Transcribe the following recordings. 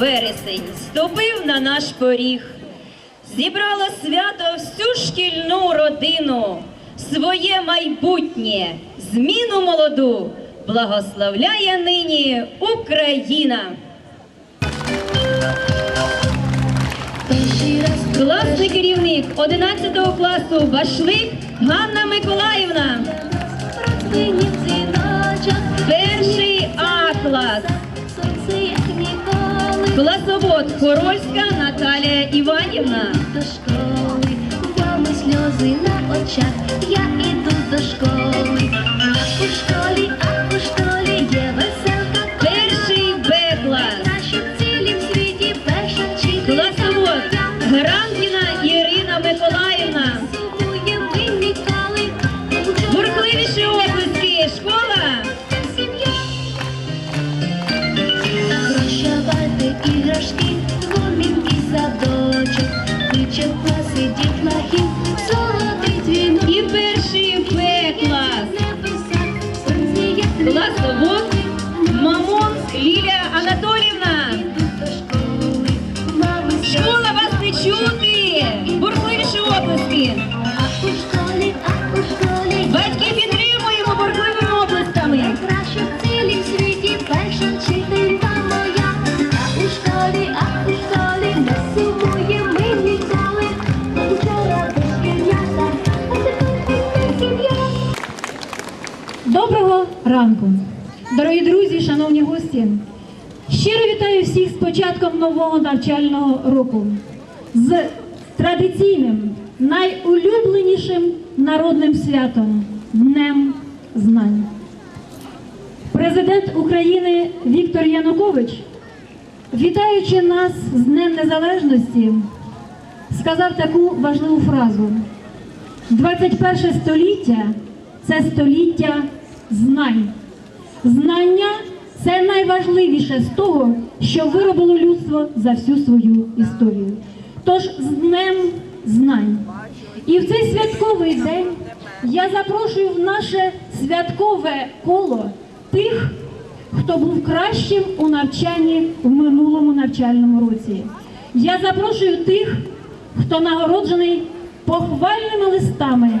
вересень ступив на наш поріг. Зібрало свято всю шкільну родину, своє майбутнє, зміну молоду, благословляє нині Україна. Класний керівник 11 класу Башлик Ганна Миколаївна. Перший А клас. сонце як ніколи. Класовод Хорольська Наталія Іванівна. До школи, вами сльози на очах, я іду до школи. У школі, you ранку, дорогі друзі, шановні гості. Щиро вітаю всіх з початком нового навчального року з традиційним, найулюбленішим народним святом Днем Знань. Президент України Віктор Янукович, вітаючи нас з Днем Незалежності, сказав таку важливу фразу. 21 століття це століття знань. Знання це найважливіше з того, що виробило людство за всю свою історію. Тож з Днем знань. І в цей святковий день я запрошую в наше святкове коло тих, хто був кращим у навчанні в минулому навчальному році. Я запрошую тих, хто нагороджений похвальними листами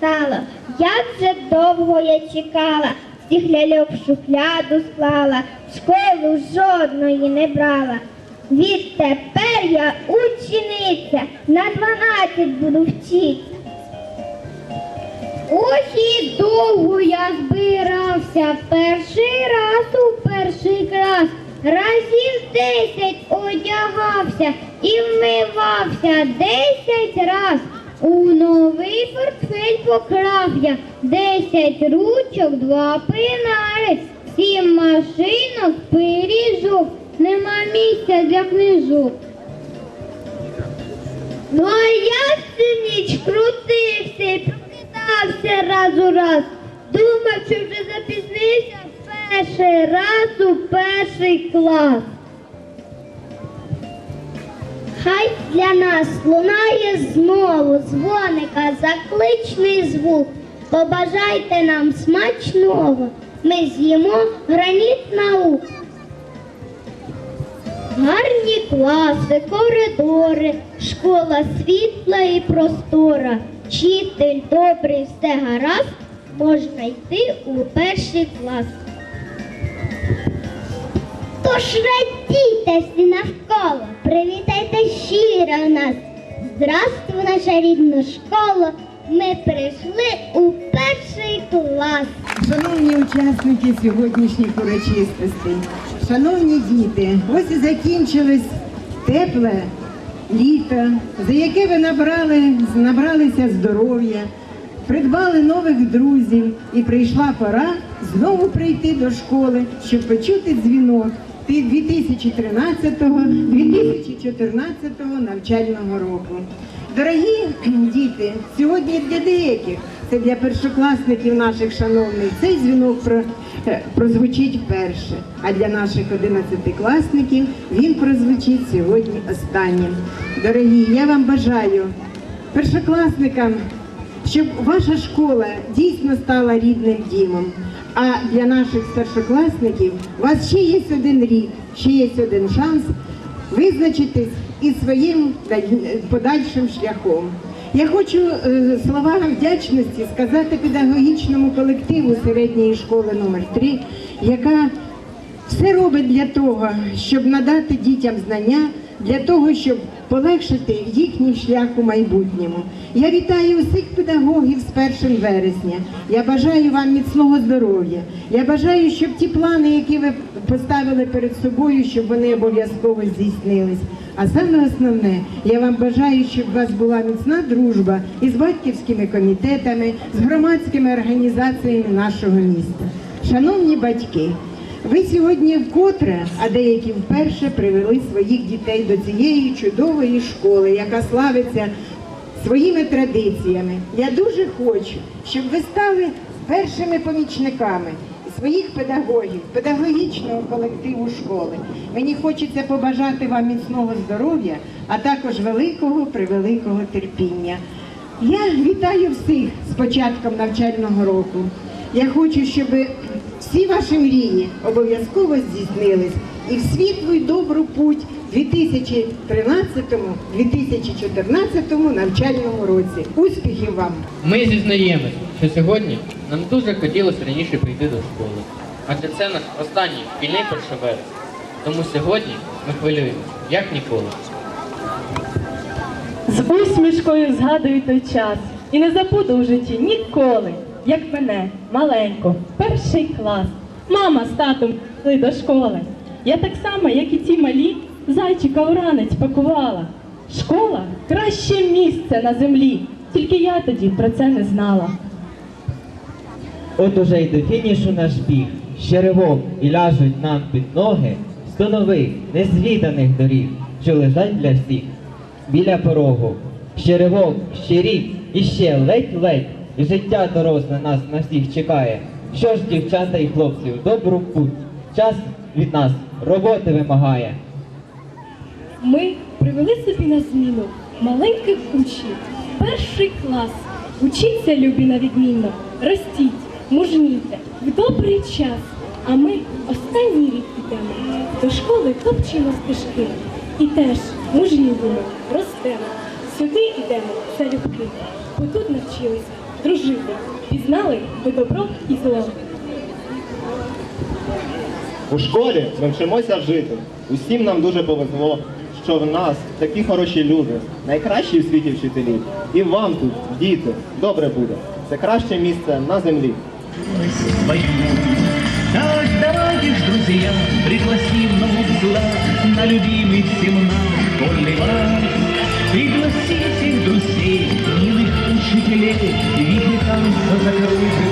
настало, як же довго я чекала, всіх ляльок в шухляду склала, в школу жодної не брала. Відтепер я учениця, на дванадцять буду вчитися. Ось і довго я збирався, перший раз у перший клас, разів десять одягався і вмивався десять раз. У новий портфель поклав я десять ручок, два пенари, сім машинок, пиріжок, нема місця для книжок. Ну а я всю ніч крутився і прокидався раз у раз. Думав, що вже запізнився перший раз у перший клас. Хай для нас лунає знову дзвоника закличний звук. Побажайте нам смачного, ми з'їмо граніт наук. Гарні класи, коридори, школа світла і простора. Вчитель добрий, все гаразд, можна йти у перший клас. Тож радійте всі навколо, привітайте щиро нас. Здравствуй, наша рідна школа, ми прийшли у перший клас. Шановні учасники сьогоднішніх урочистостей, шановні діти, ось і закінчилось тепле літо, за яке ви набрали, набралися здоров'я, придбали нових друзів, і прийшла пора знову прийти до школи, щоб почути дзвінок 2013-2014 навчального року. Дорогі діти, сьогодні для деяких, це для першокласників наших шановних, цей дзвінок е, прозвучить вперше, а для наших одинадцятикласників він прозвучить сьогодні останнім. Дорогі, я вам бажаю першокласникам, щоб ваша школа дійсно стала рідним дімом. А для наших старшокласників у вас ще є один рік, ще є один шанс визначитись із своїм подальшим шляхом. Я хочу е, слова вдячності сказати педагогічному колективу середньої школи номер 3 яка все робить для того, щоб надати дітям знання, для того, щоб полегшити їхній шлях у майбутньому. Я вітаю усіх педагогів з 1 вересня. Я бажаю вам міцного здоров'я. Я бажаю, щоб ті плани, які ви поставили перед собою, щоб вони обов'язково здійснились. А саме основне, я вам бажаю, щоб у вас була міцна дружба із батьківськими комітетами, з громадськими організаціями нашого міста. Шановні батьки, ви сьогодні вкотре, а деякі вперше привели своїх дітей до цієї чудової школи, яка славиться своїми традиціями. Я дуже хочу, щоб ви стали першими помічниками своїх педагогів, педагогічного колективу школи. Мені хочеться побажати вам міцного здоров'я, а також великого превеликого терпіння. Я вітаю всіх з початком навчального року. Я хочу, щоб всі ваші мрії обов'язково здійснились і в світлу й добру путь 2013-2014 навчальному році. Успіхів вам! Ми зізнаємось, що сьогодні нам дуже хотілося раніше прийти до школи. Адже це наш останній шкільний першоверес. Тому сьогодні ми хвилюємося, як ніколи. З усмішкою згадую той час і не забуду в житті ніколи, як мене, маленько, перший клас. Мама з татом йшли до школи. Я так само, як і ті малі, зайчика у ранець пакувала. Школа краще місце на землі, тільки я тоді про це не знала. От уже й до фінішу наш біг, ще ривок і ляжуть нам під ноги сто нових, незвіданих доріг, що лежать для всіх біля порогу. Ще ривок, ще рік, і ще ледь-ледь, життя доросле нас на всіх чекає. Що ж, дівчата і хлопці, в добру путь, час від нас роботи вимагає. Ми привели собі на зміну маленьких учнів. Перший клас. Учіться, любі, на відмінно. Ростіть, мужніте, в добрий час. А ми останній рік підемо. До школи топчемо стежки. І теж мужнівимо, ростемо. Сюди йдемо залюбки. Бо тут навчилися дружити. Пізнали ви добро і зло. У школі ми вчимося жити. Усім нам дуже повезло, що в нас такі хороші люди, найкращі в світі вчителі. І вам тут, діти, добре буде. Це краще місце на землі. свою. Так давайте ж, друзья, пригласим новых сюда на любимый всем нам школьный Танца закружит